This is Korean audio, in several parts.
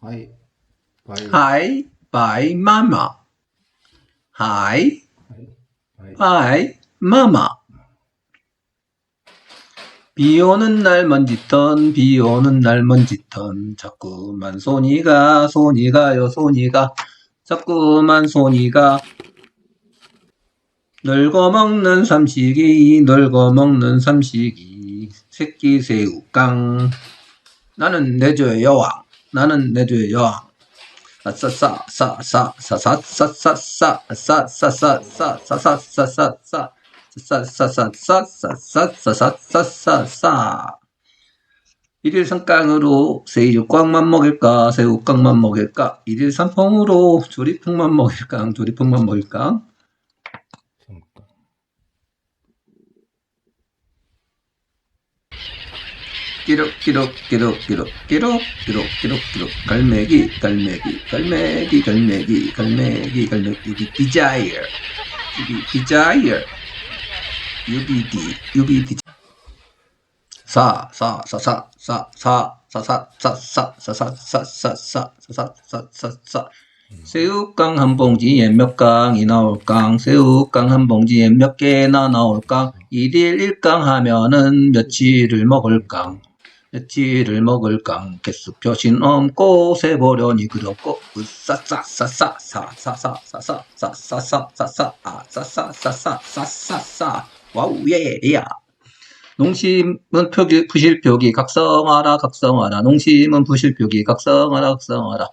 하이 바이 Hi, bye, mama. Hi, 하이 bye, mama. 비 오는 날 먼지턴, 비 오는 날 먼지턴. 자꾸만 손이 가, 손이 가요, 손이 가. 자꾸만 손이 가. 늙어먹는 삼식이, 늙어먹는 삼식이. 새끼 새우깡. 나는 내조의 여왕. 나는 내조의 여왕. 아싸싸 싸싸 싸싸싸싸싸 싸싸싸싸싸싸싸싸싸 싸싸싸싸싸싸싸싸싸 일일 삼깡으로 새우깡만 먹일까 새우깡만 먹일까 일일 삼펑으로 조리풍만 먹일까 조리풍만 먹일까 성과 끼룩 끼룩 끼룩 끼룩 끼룩 끼룩 끼룩 끼룩 갈매기 갈매기 갈매기 갈매기 갈매기 갈매기 desire desire UBD UBD 사사사사사사사사사사사사사사사사사 새우깡 한 봉지에 몇 강이 나올깡 새우깡 한 봉지에 몇 개나 나올깡 일일 일깡 하면은 며칠을 먹을깡 며칠을 먹을깡 개수 표신 없고 세보려니 그렇고 으싸싸싸싸싸싸싸싸싸싸싸싸싸싸싸싸싸싸 와우 예야. 농심은 표기 부실표기 각성하라 각성하라. 농심은 부실표기 각성하라 각성하라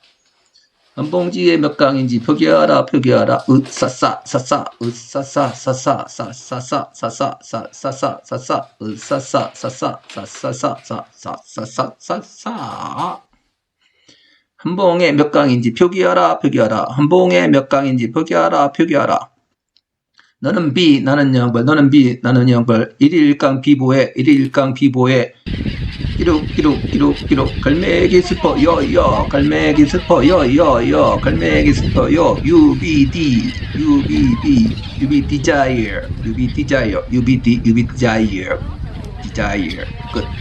한 봉지에 몇 강인지 표기하라 표기하라 으싸싸 싸싸 으싸싸 싸 싸 싸 싸싸 싸 싸 싸 싸싸 싸싸 으싸싸 싸싸 싸싸싸 싸싸싸 싸싸 한 봉에 몇 강인지 표기하라 표기하라 한 봉에 몇 강인지 표기하라 표기하라 너는 B 나는 영벌 너는 B 나는 영벌 1일 1강 비보에 1일 1강 비보에 기룩 기룩 기룩 기룩 갈매기 스퍼 여여 갈매기 스퍼 여여여 갈매기 스퍼 여 UBD UBD UB desire UB desire UBD UB desire desire 끝